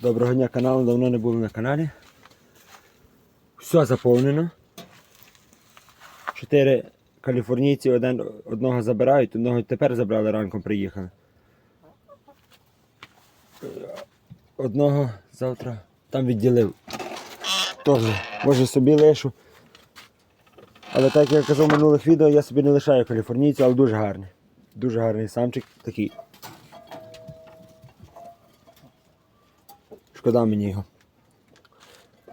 Доброго дня каналу, давно не були на каналі. Все заповнено. Чотири каліфорнійці один, одного забирають, одного тепер забрали, ранком приїхали. Одного завтра там відділив. Теж, може собі лишу. Але так як я казав в минулих відео, я собі не лишаю каліфорнійців, але дуже гарний. Дуже гарний самчик такий. Шкода мені його.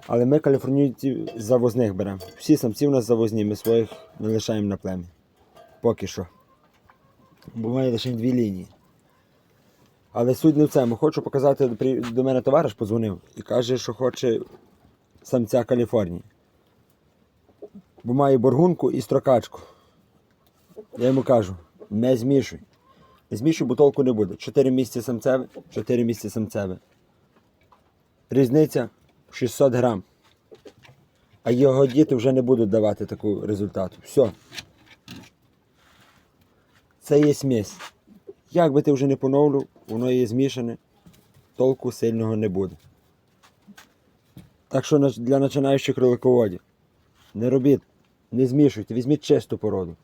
Але ми каліфорнійців завозних беремо. Всі самці у нас завозні, ми своїх не лишаємо на плем'я. Поки що. Буває лише дві лінії. Але суть не в цьому. Хочу показати, до мене товариш подзвонив і каже, що хоче самця Каліфорнії. Бо має боргунку і строкачку. Я йому кажу, не змішуй. Не змішуй, бо толку не буде. Чотири місяці самцеве, чотири місяці самцеве. Різниця 600 грам. А його діти вже не будуть давати таку результату. Все. Це є смесь. Як би ти вже не поновлював, воно є змішане, толку сильного не буде. Так що для починаючих кролиководів не робіть, не змішуйте, візьміть чисту породу.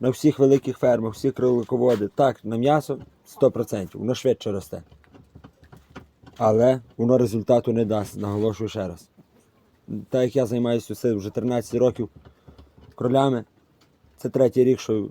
На всіх великих фермах, всі кролиководи, так, на м'ясо 100%, воно швидше росте. Але воно результату не дасть, наголошую ще раз. Так як я займаюся вже 13 років кролями, це третій рік, що